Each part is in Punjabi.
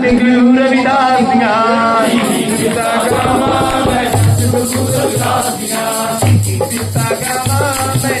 ਗੁਰੂ ਰਵਿਦਾਸ ਦੀਆਂ ਕੀਤਾ ਗਾਵਾਂ ਮੈਂ ਗੁਰੂ ਰਵਿਦਾਸ ਦੀਆਂ ਕੀਤਾ ਗਾਵਾਂ ਮੈਂ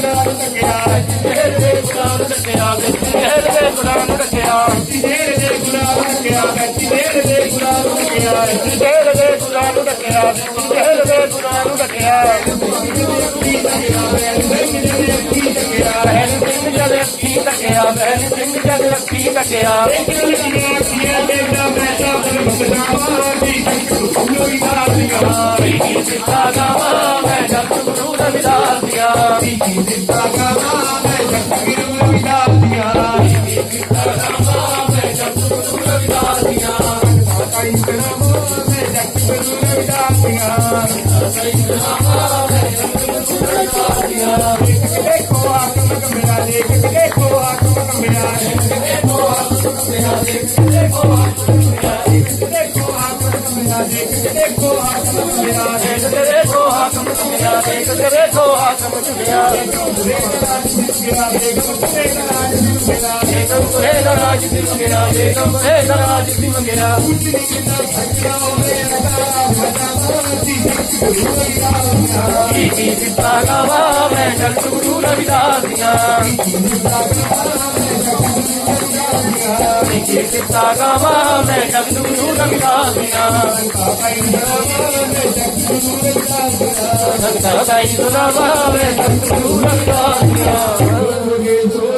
ਗੁਰਾਂ ਨੂੰ ਰੱਖਿਆ ਜਿਹਰ ਦੇ ਗੁਰਾਂ ਨੂੰ ਰੱਖਿਆ ਜਿਹਰ ਦੇ ਗੁਰਾਂ ਨੂੰ ਰੱਖਿਆ ਜਿਹਰ ਦੇ ਗੁਰਾਂ ਨੂੰ ਰੱਖਿਆ ਜਿਹਰ ਦੇ ਗੁਰਾਂ ਨੂੰ ਰੱਖਿਆ ਜਿਹਰ ਦੇ ਗੁਰਾਂ ਨੂੰ ਰੱਖਿਆ ਜਿਹਰ ਦੇ ਗੁਰਾਂ ਨੂੰ ਰੱਖਿਆ ਰੱਖੀ ਤੱਕਿਆ ਮੈਂ ਸਿੰਘ ਜਦ ਰੱਖੀ ਤੱਕਿਆ का मिला दिया ज़िंदा का नाम है जगवीर मिला दिया ज़िंदा देखो देखो देखो देखो देखो देखो आत्मक मिला आसम दुनिया देखो देखो आसम दुनिया बेगम है नाराज दिल मेरा बेगम है नाराज दिल मेरा की चिंता गावा मैं चल गुरु रविदास की चिंता गावा मैं चल गुरु रविदास Thank you.